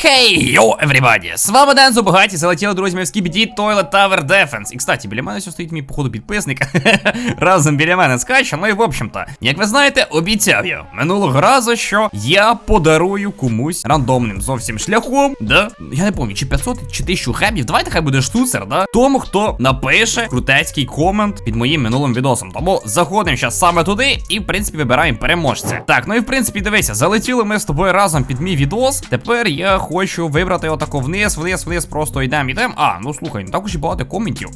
Хей, йоу, everybody! З вами Ден Зубгаті, залетіли друзями в Skibidi Toilet Tower Defense. І, кстати, біля мене стоїть мій, походу, підписник. Разом біля мене скаче. Ну і в общем-то, як ви знаєте, обіцяв я минулого разу, що я подарую комусь рандомним зовсім шляхом, да? Я не пам'ятаю, чи 500, чи 1000 гемів. Давайте хай буде штуцер, да? Тому, хто напише крутецький комент під моїм минулим відосом. Тому заходимо зараз саме туди і, в принципі, вибираємо переможця. Так, ну і в принципі, дивися, залетіли ми з тобою разом під мій відос. Тепер я хочу вибрати отако вниз, вниз, вниз, просто йдемо, йдемо. А, ну слухай, не так уж і багато коментів.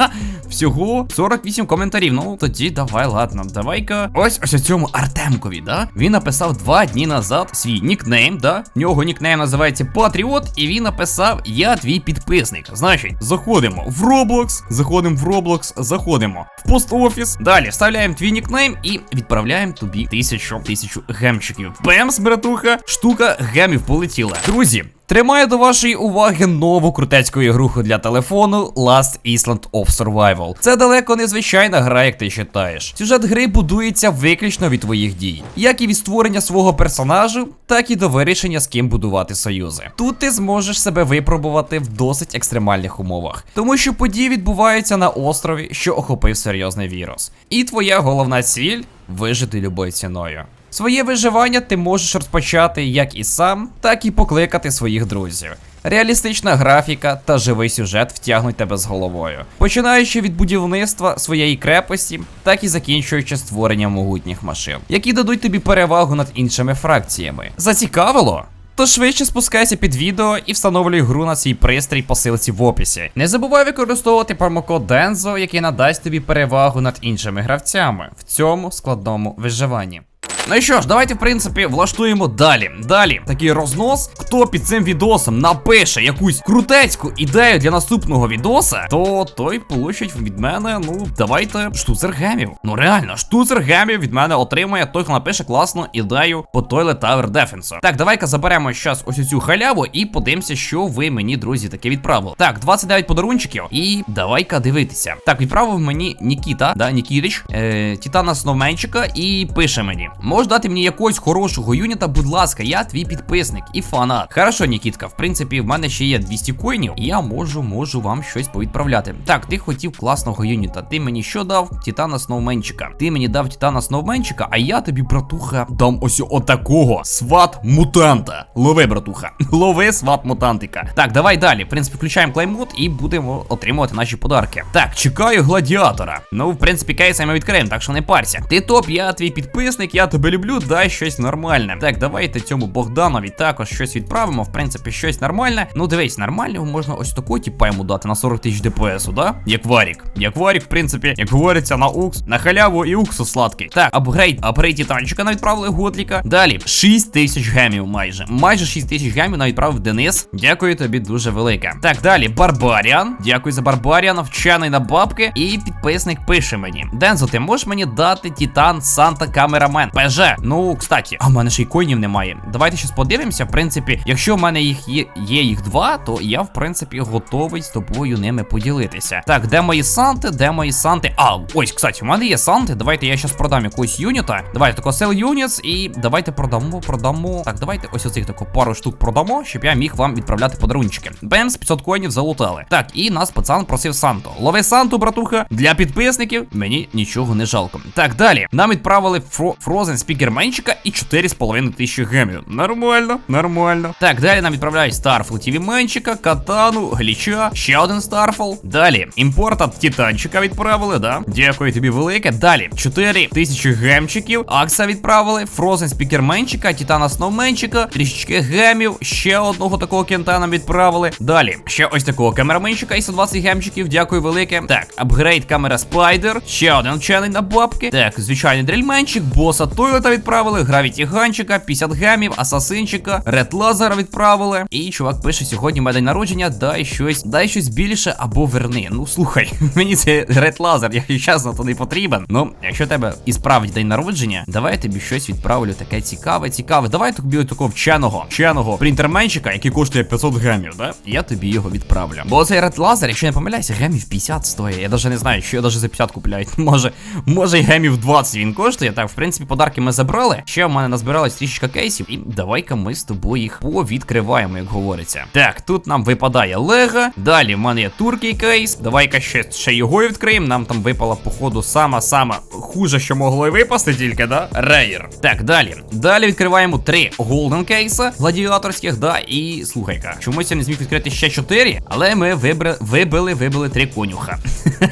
Всього 48 коментарів. Ну тоді давай, ладно. Давай-ка. Ось ось цьому Артемкові, да? Він написав два дні назад свій нікнейм, да? В нього нікнейм називається Патріот, і він написав: Я твій підписник. Значить, заходимо в Roblox, заходимо в Roblox, заходимо в пост-офіс. Далі вставляємо твій нікнейм і відправляємо тобі тисячу тисячу гемчиків. Бемс, братуха, штука гемів полетіла. Друзі. Тримаю до вашої уваги нову крутецьку ігруху для телефону Last Island of Survival. Це далеко не звичайна гра, як ти читаєш. Сюжет гри будується виключно від твоїх дій, як і від створення свого персонажу, так і до вирішення з ким будувати союзи. Тут ти зможеш себе випробувати в досить екстремальних умовах, тому що події відбуваються на острові, що охопив серйозний вірус. І твоя головна ціль вижити любою ціною. Своє виживання ти можеш розпочати як і сам, так і покликати своїх друзів. Реалістична графіка та живий сюжет втягнуть тебе з головою, починаючи від будівництва своєї крепості, так і закінчуючи створенням могутніх машин, які дадуть тобі перевагу над іншими фракціями. Зацікавило? То швидше спускайся під відео і встановлюй гру на свій пристрій по силці в описі. Не забувай використовувати промокод Дензо, який надасть тобі перевагу над іншими гравцями в цьому складному виживанні. Ну що ж, давайте, в принципі, влаштуємо далі. Далі такий рознос. Хто під цим відосом напише якусь крутецьку ідею для наступного відоса, то той получить від мене, ну, давайте, штуцер гемів. Ну реально, штуцер гемів від мене отримує той, хто напише класну ідею по Toilet Tower Defense. Так, давай-ка заберемо зараз ось цю халяву і подивимося, що ви мені, друзі, таке відправили. Так, 29 подарунчиків. І давай-ка дивитися. Так, відправив мені Нікіта, да, Нікітич, е, Титана Сновменчика, і пише мені. Можеш дати мені якогось хорошого юніта, будь ласка, я твій підписник і фанат. Хорошо, Нікітка, в принципі, в мене ще є 200 коїнів, і я можу, можу вам щось повідправляти. Так, ти хотів класного юніта. Ти мені що дав? Титана Сноуменчика. Ти мені дав Титана Сноуменчика, а я тобі, братуха, дам ось отакого сват мутанта. Лови, братуха. Лови сват мутантика. Так, давай далі. В принципі, включаємо клеймод і будемо отримувати наші подарки. Так, чекаю гладіатора. Ну, в принципі, кейси ми відкриємо, так що не парся. Ти топ, я твій підписник, я тебе люблю, дай щось нормальне. Так, давайте цьому Богданові також щось відправимо. В принципі, щось нормальне. Ну, дивись, нормального можна ось таку, типа, йому дати на 40 тисяч ДПС, да? Як варік. Як варік, в принципі, як говориться, на укс, на халяву і уксус сладкий. Так, апгрейд, апгрейд титанчика нам відправили Готліка. Далі, 6 тисяч гемів майже. Майже 6 тисяч гемів нам відправив Денис. Дякую тобі дуже велике. Так, далі, Барбаріан. Дякую за Барбаріана, вчений на бабки. І підписник пише мені: Дензо, ти можеш мені дати Титан Санта Камерамен? ПЖ. Ну, кстати, а в мене ще й коїнів немає. Давайте щас подивимося. В принципі, якщо в мене їх є, є їх два, то я, в принципі, готовий з тобою ними поділитися. Так, де мої санти? Де мої санти? А, ось, кстати, у мене є санти. Давайте я щас продам якусь юніта. Давайте тако sell units і давайте продамо, продамо. Так, давайте ось оцих тако пару штук продамо, щоб я міг вам відправляти подарунчики. Бемс, 500 коїнів залутали. Так, і нас пацан просив Санту. Лови Санту, братуха. Для підписників мені нічого не жалко. Так, далі. Нам відправили фро Frozen Speaker Менчика і 4,5 тисячі гемів. Нормально, нормально. Так, далі нам відправляють Старфл TV Менчика, Катану, Гліча, ще один Старфл. Далі, імпорта Титанчика відправили, да? Дякую тобі велике. Далі, 4 тисячі гемчиків. Акса відправили, Frozen Speaker Менчика, Титана Сноуменчика, трішечки гемів, ще одного такого кента нам відправили. Далі, ще ось такого камераменчика і 120 гемчиків. Дякую велике. Так, апгрейд камера Спайдер, ще один вчений на бабки. Так, звичайний дрельменчик, боса Тойлета відправили, Гравіті Ганчика, 50 гемів, Асасинчика, Ред Лазера відправили. І чувак пише: сьогодні мене день народження, дай щось, дай щось більше або верни. Ну слухай, мені це Ред Лазер, якщо чесно, то не потрібен. Ну, якщо тебе і справді день народження, давай я тобі щось відправлю. Таке цікаве, цікаве. Давай тобі такого вченого, вченого принтерменчика, який коштує 500 гемів, да? Я тобі його відправлю. Бо цей Ред Лазер, якщо не помиляюся, гемів 50 стоїть. Я навіть не знаю, що я навіть за 50 купляю. Може, може і гемів 20 він коштує. Так, в принципі, подарки ми забрали. Ще в мене назбиралось трішечка кейсів, і давай-ка ми з тобою їх повідкриваємо, як говориться. Так, тут нам випадає Лего. Далі в мене є туркій кейс. Давай-ка ще, ще його відкриємо. Нам там випала, походу, сама-сама хуже, що могло і випасти тільки, да? Рейер. Так, далі. Далі відкриваємо три голден кейса гладіаторських, да. І слухай-ка, чомусь я не зміг відкрити ще чотири, але ми вибри, вибили, вибили три конюха.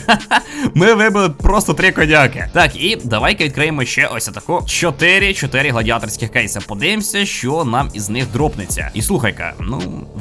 Ми вибили просто три коняки. Так, і давай-ка відкриємо ще ось отако 4 4 гладіаторських кейса. Подивимося, що нам із них дропнеться. І слухай-ка, ну,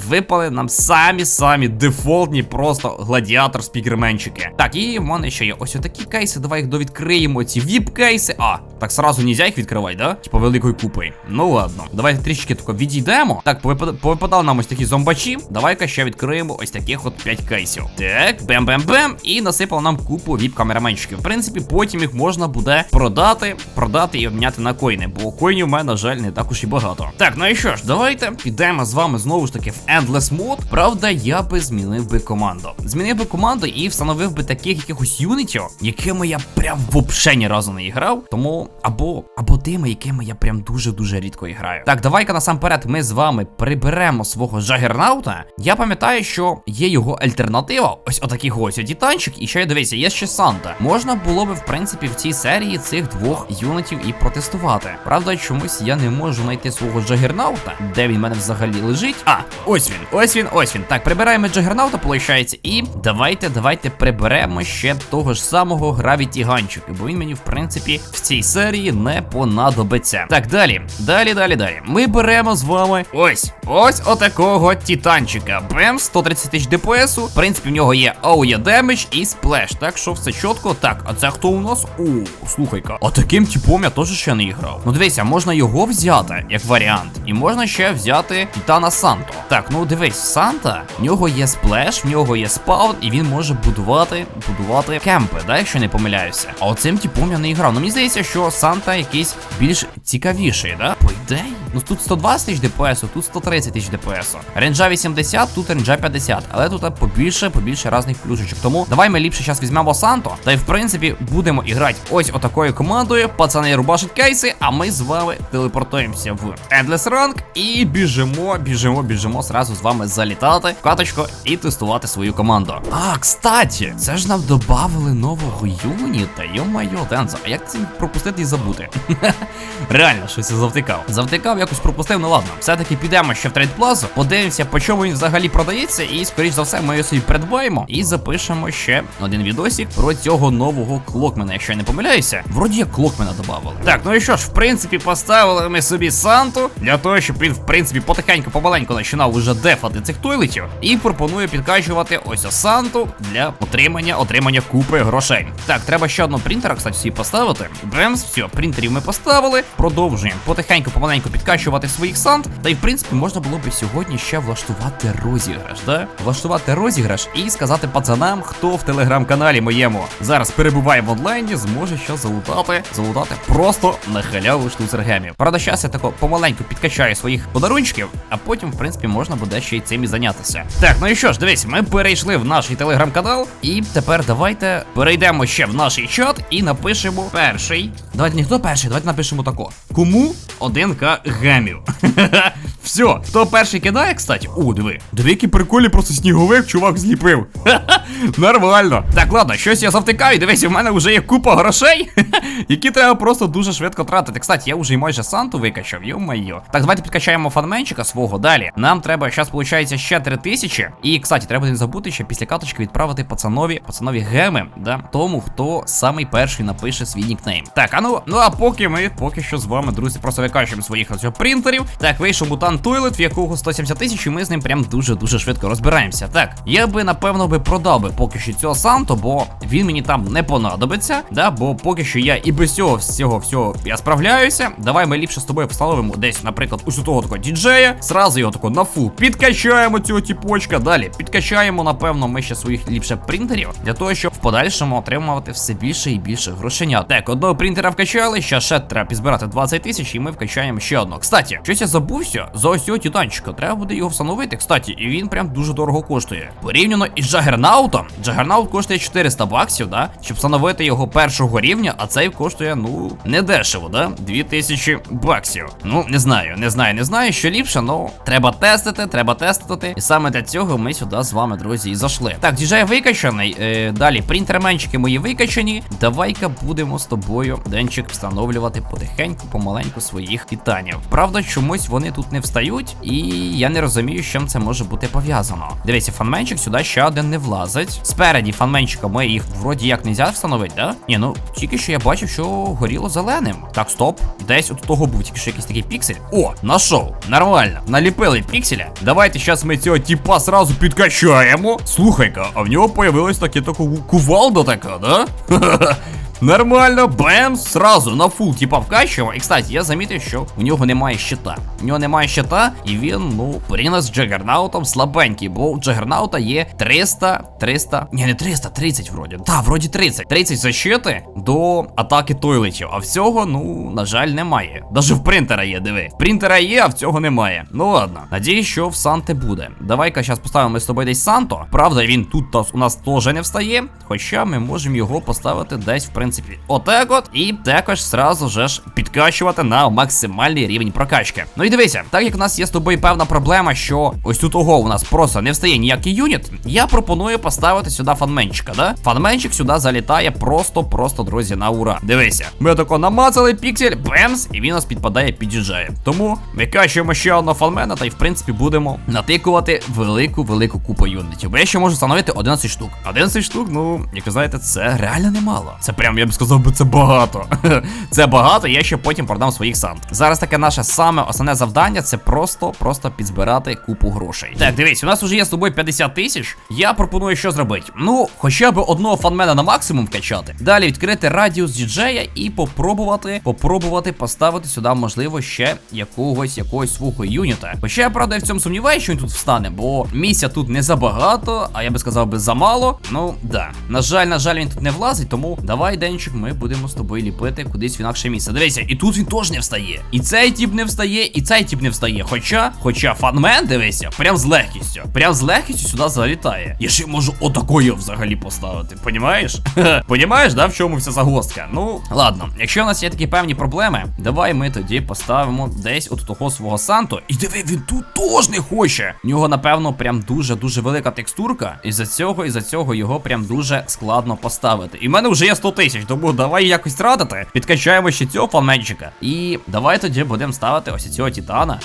випали нам самі-самі дефолтні просто гладіатор спікерменчики. Так, і в мене ще є ось отакі кейси. Давай їх довідкриємо. Ці віп-кейси. А, так сразу нельзя їх відкривати, да? Типа великою купою. Ну ладно. Давайте трішки тако відійдемо. Так, повипадали нам ось такі зомбачі. Давай-ка ще відкриємо ось таких от 5 кейсів. Так, бем-бем-бем. І насипало нам купу віп-камераменчиків. В принципі, потім їх можна буде продати, продати і обміняти на коїни, бо коїнів у мене, на жаль, не так уж і багато. Так, ну і що ж, давайте підемо з вами знову ж таки в Endless Mode. Правда, я би змінив би команду. Змінив би команду і встановив би таких якихось юнітів, якими я прям вообще ні разу не грав. Тому або або тими, якими я прям дуже-дуже рідко граю. Так, давай-ка насамперед ми з вами приберемо свого Жагернаута. Я пам'ятаю, що є його альтернатива. Ось отакий ось титанчик. І ще дивіться, є ще Санта. Можна було би, в принципі, в цій серії цих двох юнітів і протестувати. Правда, чомусь я не можу знайти свого Джагернаута. Де він в мене взагалі лежить? А, ось він, ось він, ось він. Так, прибираємо Джагернаута, виходить. І давайте, давайте приберемо ще того ж самого Гравіті Ганчика, бо він мені, в принципі, в цій серії не понадобиться. Так, далі, далі, далі, далі. Ми беремо з вами ось, ось отакого титанчика. Бем, 130 тисяч ДПСу. В принципі, в нього є Ауя демедж і сплеш. Так що все чітко. Так, а це хто у нас? О, слухай-ка. А таким типом я теж ще не грав. Ну дивися, можна його взяти як варіант. І можна ще взяти Титана Санто. Так, ну дивись, Санта, в нього є сплеш, в нього є спаун, і він може будувати, будувати кемпи, да, якщо не помиляюся. А оцим типом я не грав. Ну мені здається, що Санта якийсь більш цікавіший, да? По ідеї. Ну тут 120 тисяч ДПСу, тут 130 тисяч ДПСу. Ренджа 80, тут ренджа 50. Але тут побільше, побільше різних плюшечок. Тому давай ми ліпше зараз візьмемо Санто. Та й в принципі будемо іграти ось отакою командою. Пацани рубашать кейси, а ми з вами телепортуємося в Endless Rank і біжимо, біжимо, біжимо зразу з вами залітати в каточку і тестувати свою команду. А, кстати, це ж нам додавали нового юніта. Йо-майо, Дензо, а як це пропустити і забути? Реально, щось я завтикав. Завтикав, якось пропустив, ну ладно. Все-таки підемо ще в трейд плазу, подивимося, по чому він взагалі продається, і скоріш за все ми його собі придбаємо і запишемо ще один відосик про цього нового клокмена, якщо я не помиляюся. Вроді як клокмена додавали. Так, ну і що ж, в принципі, поставили ми собі Санту для того, щоб він, в принципі, потихеньку, помаленьку починав уже дефати цих тойлетів. І пропоную підкачувати ось Санту для отримання отримання купи грошей. Так, треба ще одного принтера, кстати, собі поставити. Бемс, все, принтерів ми поставили. Продовжуємо потихеньку, помаленьку підкачувати своїх сант. Та й в принципі можна було би сьогодні ще влаштувати розіграш, да? Влаштувати розіграш і сказати пацанам, хто в телеграм-каналі моєму зараз перебуває в онлайні, зможе ще залутати, залутати просто на халяву штуцергемів. Правда, зараз я тако помаленьку підкачаю своїх подарунчиків, а потім, в принципі, можна буде ще й цим і зайнятися. Так, ну і що ж, дивись, ми перейшли в наш телеграм-канал, і тепер давайте перейдемо ще в наш чат і напишемо перший. Давайте не хто перший, давайте напишемо тако. Кому 1к гемів. Все, хто перший кидає, кстати. О, диви. Диви, які прикольні, просто сніговик чувак зліпив. Нормально. Так, ладно, щось я завтикаю. Дивись, у мене вже є купа грошей, які треба просто дуже швидко тратити. Кстати, я вже майже Санту викачав, йо-майо. Так, давайте підкачаємо фанменчика свого далі. Нам треба зараз, виходить, ще 3000. І, кстати, треба не забути ще після каточки відправити пацанові, пацанові геми, да, тому, хто самий перший напише свій нікнейм. Так, а ну, ну а поки ми поки що з вами, друзі, просто викачуємо своїх принтерів. Так, вийшов мутант Тойлет, в якого 170 тисяч, і ми з ним прям дуже-дуже швидко розбираємося. Так, я би напевно би продав би поки що цього Санту, бо він мені там не понадобиться. Да, бо поки що я і без цього всього всього я справляюся. Давай ми ліпше з тобою встановимо десь, наприклад, ось у того такого діджея. Зразу його тако на фул підкачаємо цього тіпочка. Далі підкачаємо, напевно, ми ще своїх ліпше принтерів для того, щоб в подальшому отримувати все більше і більше грошенят. Так, одного принтера вкачали, ще ще треба підзбирати 20 тисяч, і ми вкачаємо ще одного. Кстати, щось я забувся. за ось цього титанчика. Треба буде його встановити. Кстати, і він прям дуже дорого коштує. Порівняно із Джагернаутом. Джагернаут коштує 400 баксів, да? Щоб встановити його першого рівня, а цей коштує, ну, не дешево, да? 2000 баксів. Ну, не знаю, не знаю, не знаю, що ліпше, але треба тестити, треба тестити. І саме для цього ми сюди з вами, друзі, і зайшли. Так, діджей викачаний. Е, далі, принтерменчики мої викачані. Давай-ка будемо з тобою денчик встановлювати потихеньку, помаленьку своїх титанів. Правда, чомусь вони тут не встають, і я не розумію, з чим це може бути пов'язано. Дивіться, фанменчик сюди ще один не влазить. Спереді фанменчика ми їх вроді як не можна встановити, да? Ні, ну тільки що я бачив, що горіло зеленим. Так, стоп. Десь от того був тільки що якийсь такий піксель. О, нашов. Нормально. Наліпили пікселя. Давайте зараз ми цього типа сразу підкачаємо. Слухай-ка, а в нього появилась таке таке кувалда така, да? Нормально, бем, сразу на фул, типа вкачуємо. І кстати, я замітив, що у нього немає щита. У нього немає щита, і він, ну, порівняно з Джагернаутом слабенький, бо у Джагернаута є 300, 300, ні, не 300, 30 вроді. Так, вроді 30. 30 защити до атаки тойлетів. А всього, ну, на жаль, немає. Даже в принтера є, диви. В принтера є, а в цього немає. Ну ладно. Надіюсь, що в Санти буде. Давай-ка зараз поставимо з тобою десь Санто. Правда, він тут у нас теж не встає. Хоча ми можемо його поставити десь, в принципі, отак от. І також сразу же ж підкачувати на максимальний рівень прокачки. Ну і дивися, так як у нас є з тобою певна проблема, що ось тут того у нас просто не встає ніякий юніт, я пропоную поставити сюди фанменчика, да? Фанменчик сюди залітає просто-просто, друзі, на ура. Дивися, ми тако намацали піксель, бемс, і він нас підпадає, під'їжджає. Тому викачуємо ще одного фанмена, та й в принципі будемо натикувати велику-велику купу юнітів. Бо я ще можу встановити 11 штук. 11 штук, ну, як ви знаєте, це реально немало. Це прям, я б сказав би, це багато. це багато, я ще потім продам своїх сант. Зараз таке наше саме основне завдання це просто, просто підзбирати купу грошей. Так, дивись, у нас вже є з тобою 50 тисяч. Я пропоную що зробити. Ну, хоча б одного фанмена на максимум вкачати. Далі відкрити радіус діджея і попробувати, попробувати поставити сюди, можливо, ще якогось якогось свого юніта. Хоча я правда в цьому сумніваюся, що він тут встане, бо місця тут не забагато, а я би сказав би замало. Ну, да. На жаль, на жаль, він тут не влазить, тому давай, денчик, ми будемо з тобою ліпити кудись в інакше місце. Дивися, і тут він теж не встає. І цей тип не встає, і цей тип не встає. Хоча, хоча фанмен, дивися, прям з легкістю. Прям з легкістю сюди залітає. Я ще можу отакою взагалі поставити. Понімаєш? Понімаєш, да, в чому вся загвоздка? Ну, ладно, якщо у нас є такі певні проблеми, давай ми тоді поставимо десь от того свого Санто. І диви, він тут теж не хоче. У нього, напевно, прям дуже-дуже велика текстурка. І за цього, і за цього його прям дуже складно поставити. І в мене вже є 100 тисяч, тому давай якось радити. Підкачаємо ще цього фанменчика. І давай тоді будемо ставити ось цього титана.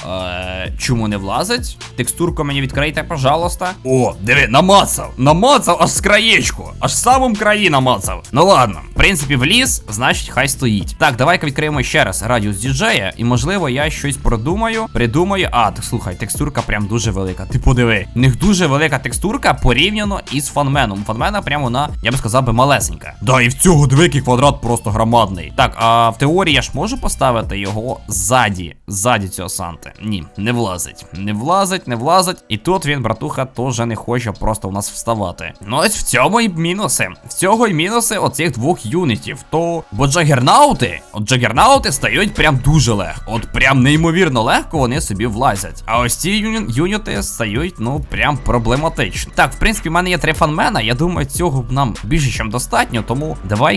Е, чому не влазить? Текстурку мені відкрийте, пожалуйста. О, диви, намацав. Намацав аж з краєчку. Аж в самому краї намацав. Ну ладно, в принципі, вліз, значить, хай стоїть. Так, давай-ка відкриємо ще раз радіус діджея. І можливо, я щось продумаю. Придумаю. А, так слухай, текстурка прям дуже велика. Ти подиви. У них дуже велика текстурка порівняно із фанменом. Фанмена прям вона, я би сказав би, малесенька. Да, і в цього дивикий квадрат просто громадний. Так, а в теорії я ж можу поставити його ззаді. Ззаді цього Санти. Ні, не влазить. Не влазить, не влазить. І тут він, братуха, теж не хоче просто у нас вставати. Ну ось в цьому і мінуси. В цього і мінуси оцих двох юнітів. То. Бо джагернаути, от джагернаути стають прям дуже легко. От прям неймовірно легко вони собі влазять. А ось ці юні... юніти стають, ну, прям проблематично. Так, в принципі, в мене є три фанмена. Я думаю, цього нам більше, ніж достатньо. Тому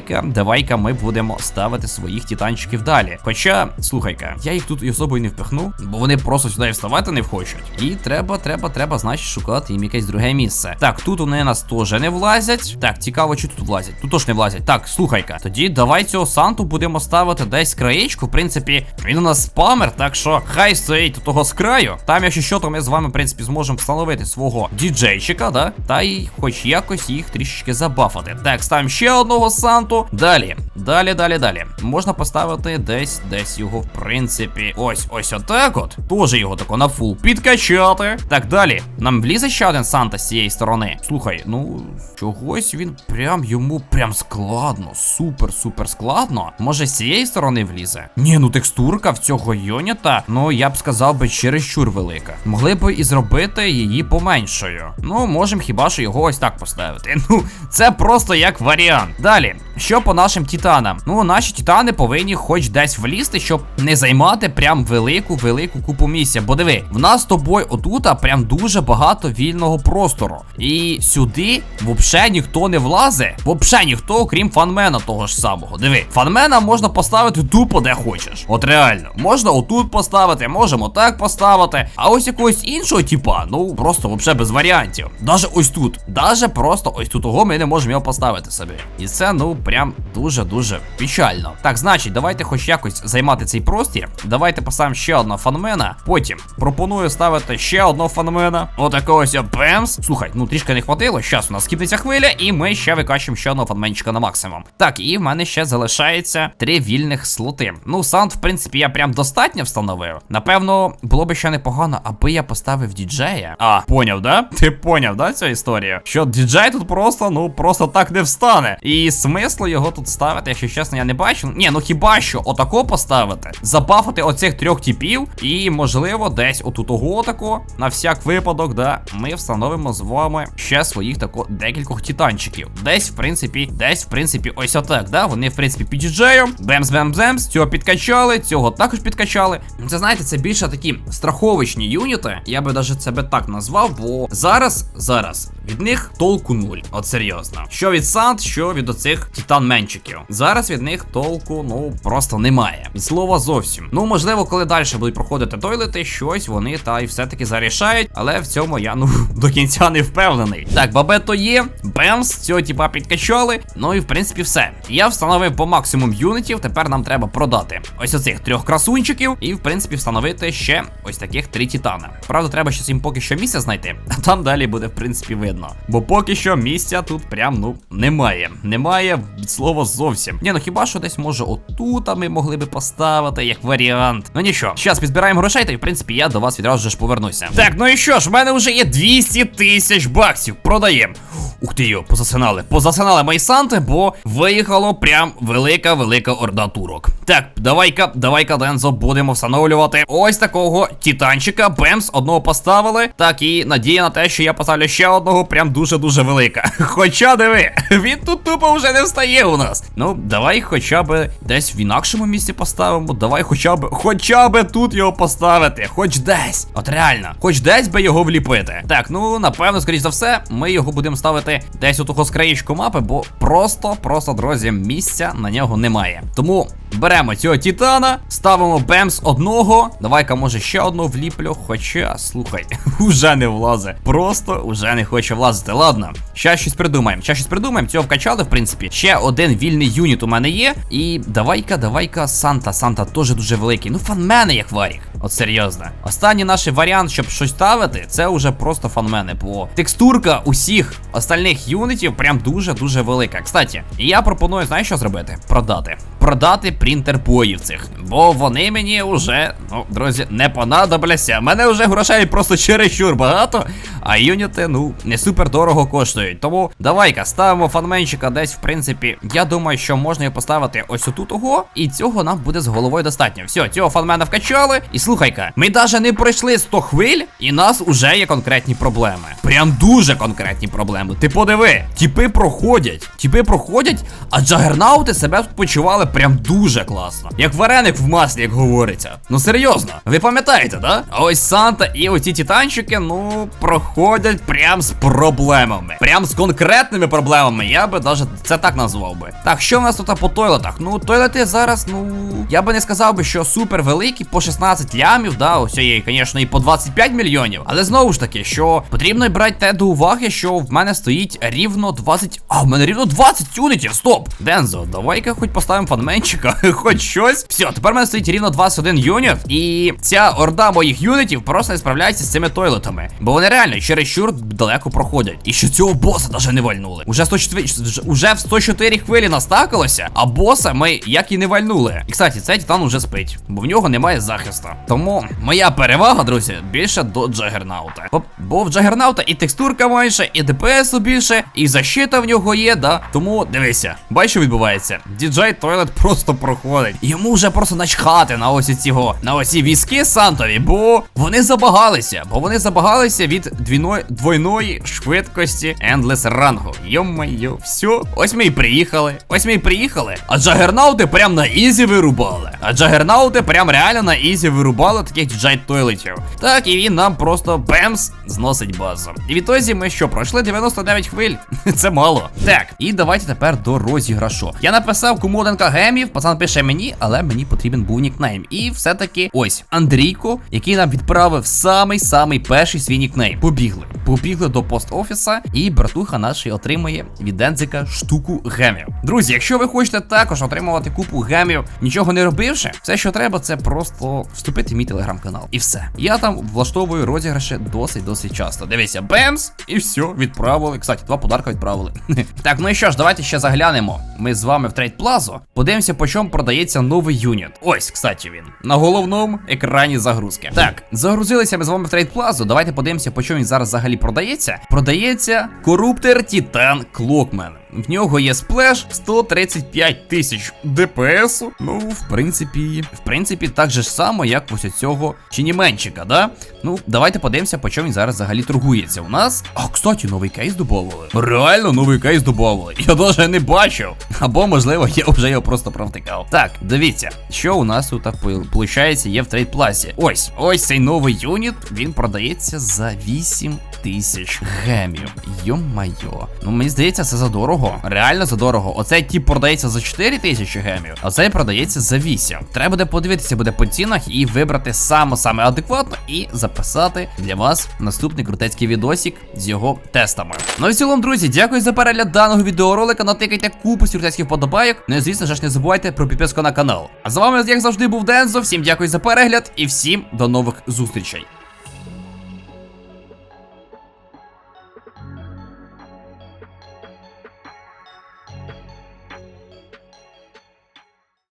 давай-ка, давай-ка ми будемо ставити своїх титанчиків далі. Хоча, слухай-ка, я їх тут і особою не впихну, бо вони просто сюди вставати не хочуть. І треба, треба, треба, значить, шукати їм якесь друге місце. Так, тут вони нас теж не влазять. Так, цікаво, чи тут влазять. Тут теж не влазять. Так, слухай-ка. Тоді давай цього Санту будемо ставити десь краєчку. В принципі, він у нас спамер, так що хай стоїть у того з краю. Там, якщо що, то ми з вами, в принципі, зможемо встановити свого діджейчика, да? Та й хоч якось їх трішечки забафати. Так, ставимо ще одного Санту. Далі. Далі, далі, далі. Можна поставити десь, десь його, в принципі. Ось, ось отак от. Тоже його тако на фул підкачати. Так, далі. Нам влізе ще один Санта з цієї сторони. Слухай, ну, чогось він прям йому прям складно. Супер, супер складно. Може, з цієї сторони влізе? Ні, ну текстурка в цього юніта, ну я б сказав би чересчур велика. Могли б і зробити її поменшою. Ну, можемо хіба що його ось так поставити. Ну, це просто як варіант. Далі. Що по нашим титанам? Ну, наші титани повинні хоч десь влізти, щоб не займати прям велику велику купу місця. Бо диви, в нас з тобою отута прям дуже багато вільного простору. І сюди взагалі ніхто не влазить. Взагалі ніхто, окрім фанмена того ж самого. Диви, фанмена можна поставити тупо де хочеш. От реально, можна отут поставити, можемо так поставити. А ось якогось іншого типа, ну просто взагалі без варіантів. Даже ось тут. Даже просто ось тут того ми не можемо його поставити собі. І це, ну, прям дуже-дуже печально. Так, значить, давайте хоч якось займати цей простір. Давайте поставимо ще одного фанмена. Потім пропоную ставити ще одного фанмена. Отакого ось Бемс. Слухай, ну трішки не хватило. Щас у нас скіпнеться хвиля, і ми ще викачуємо ще одного фанменчика на максимум. Так, і в мене ще залишається три вільних слоти. Ну, саунд, в принципі, я прям достатньо встановив. Напевно, було би ще непогано, аби я поставив діджея. А, поняв, да? Ти поняв, да, цю історію? Що діджей тут просто, ну, просто так не встане. І смислу його тут ставити, якщо чесно, я не бачу. Ні, ну хіба що отако поставити, забафати оцих трьох типів, і, можливо, десь отут ого тако, на всяк випадок, да, ми встановимо з вами ще своїх тако декількох титанчиків. Десь, в принципі, десь, в принципі, ось отак, да. Вони, в принципі, під діджеєм. Бемс-бемс-бемс, цього підкачали, цього також підкачали. Це знаєте, це більше такі страховочні юніти. Я би навіть себе так назвав, бо зараз, зараз від них толку нуль. От серйозно. Що від Сант, що від оцих титан-менчиків. Зараз від них толку, ну, просто немає. Від слова зовсім. Ну, можливо, коли далі будуть проходити тойлети, щось вони та й все-таки зарішають, але в цьому я, ну, до кінця не впевнений. Так, бабето є, Бемс, цього типа підкачали. Ну і в принципі все. Я встановив по максимум юнітів. Тепер нам треба продати ось оцих трьох красунчиків, і в принципі встановити ще ось таких три титана. Правда, треба ще їм поки що місця знайти, а там далі буде в принципі видно. Бо поки що місця тут прям ну немає. Немає слова зовсім. Ні, ну хіба що десь може отут ми могли би поставити як варіант. Ну нічого, зараз підзбираємо грошей, та й в принципі я до вас відразу ж повернуся. Так, ну і що ж, в мене вже є 200 тисяч баксів. Продаємо. Ух ти йо, позасинали. Позасинали мої санти, бо виїхало прям велика-велика орда турок. Так, давай-ка, давай-ка, Дензо, будемо встановлювати ось такого титанчика. Бемс, одного поставили. Так, і надія на те, що я поставлю ще одного, прям дуже-дуже велика. Хоча диви, він тут тупо вже не встає у нас. Ну, давай хоча б десь в інакшому місці поставимо. Давай хоча б, хоча б тут його поставити. Хоч десь. От реально, хоч десь би його вліпити. Так, ну напевно, скоріш за все, ми його будемо ставити десь того з краєчку мапи, бо просто, просто, друзі, місця на нього немає. Тому беремо цього титана, ставимо бемс одного. Давай-ка, може, ще одну вліплю. Хоча, слухай, уже не влазе. Просто уже не хоче влазити. Ладно, щас щось придумаємо. Щас щось придумаємо. Цього вкачали, в принципі. Ще один вільний юніт у мене є. І давай-ка, давай-ка, Санта. Санта теж дуже великий. Ну, фанмени, як варік. От серйозно. Останній наш варіант, щоб щось ставити, це вже просто фанмени. Бо текстурка усіх остальних юнітів прям дуже-дуже велика. Кстати, я пропоную, знаєш, що зробити? Продати. Продати принтер боїв цих. Бо вони мені вже, ну, друзі, не понадобляться. Мене вже грошей просто чересчур багато. А юніти, ну, не супер дорого коштують. Тому давай-ка ставимо фанменчика десь, в принципі. Я думаю, що можна його поставити ось отут ого. І цього нам буде з головою достатньо. Все, цього фанмена вкачали. І слухай-ка, ми навіть не пройшли 100 хвиль, і нас уже є конкретні проблеми. Прям дуже конкретні проблеми. Ти подиви, тіпи проходять. Тіпи проходять, а джагернаути себе почували прям дуже класно. Як вареник в маслі, як говориться. Ну серйозно, ви пам'ятаєте, да? А ось Санта і оці титанчики, ну, проходять прям з проблемами. Прям з конкретними проблемами. Я би навіть це так назвав би. Так, що в нас тут по тойлетах? Ну, тойлети зараз, ну. Я би не сказав би, що супер великі, по 16 лямів, да, ось є, звісно, і по 25 мільйонів. Але знову ж таки, що потрібно брати те до уваги, що в мене стоїть рівно 20. А, в мене рівно 20 юнітів. Стоп! Дензо, давай-ка хоч поставимо фанменчика, хоч щось. Все, тепер в мене стоїть рівно 21 юніт. І ця орда моїх юнітів просто не справляється з цими тойлетами. Бо вони реально чересчур далеко проходять. І що цього боса навіть не вальнули. Уже 104, вже- в 104 хвилі настакалося, а боса ми як і не вальнули. І кстати, цей титан уже спить, бо в нього немає захисту. Тому моя перевага, друзі, більше до Джагернаута. Бо, в Джагернаута і текстурка менше, і ДПСу більше, і защита в нього є, да. Тому дивися, бачиш, відбувається. Діджей Тойлет просто проходить. Йому вже просто начхати на ось цього, на оці візки Сантові, бо вони забагалися, бо вони забагалися від двійної, двойної швидкості Endless рангу. Йо-майо, все. Ось ми і приїхали. Ось ми і приїхали. А джагернаути прям на ізі вирубали. А джагернаути прям реально на ізі вирубали таких джайт тойлетів. Так, і він нам просто бемс зносить базу. І відтоді ми що, пройшли 99 хвиль? Це мало. Так, і давайте тепер до розіграшу. Я написав кому один гемів, пацан пише мені, але мені потрібен був нікнейм. І все-таки ось Андрійко, який нам відправив самий-самий перший свій нікнейм. Побігли. Побігли до пост-офіса, і братуха наш отримує від Дензика штуку гемів. Друзі, якщо ви хочете також отримувати купу гемів, нічого не робивши, все, що треба, це просто вступити в мій телеграм-канал. І все. Я там влаштовую розіграші досить-досить часто. Дивіться, бемс, і все, відправили. Кстати, два подарка відправили. так, ну і що ж, давайте ще заглянемо. Ми з вами в трейд плазу. Подивимося, по чому продається новий юніт. Ось, кстати, він. На головному екрані загрузки. Так, загрузилися ми з вами в трейд плазу. Давайте подивимося, по чому він зараз взагалі продається. Продається коруптер Титан Клокмен. В нього є сплеш 135 тисяч ДПСу. Ну, в принципі, в принципі, так же ж само, як ось у цього чиніменчика, да? Ну, давайте подивимося, по чому він зараз взагалі торгується. У нас. А, кстати, новий кейс добавили. Реально новий кейс добавили. Я навіть не бачив. Або, можливо, я вже його просто провтикав. Так, дивіться, що у нас тут виходить є в трейд плазі. Ось, ось цей новий юніт. Він продається за 8 тисяч гемів. Йо-майо. Ну мені здається, це задорого. Реально задорого. Оцей тип продається за 4 тисячі гемів, а цей продається за 8. Треба буде подивитися буде по цінах і вибрати саме-саме адекватно і записати для вас наступний крутецький відосик з його тестами. Ну і в цілому, друзі, дякую за перегляд даного відеоролика. Натикайте купу крутецьких подобайок. Ну і звісно ж не забувайте про підписку на канал. А з вами, як завжди, був Дензо. Всім дякую за перегляд і всім до нових зустрічей.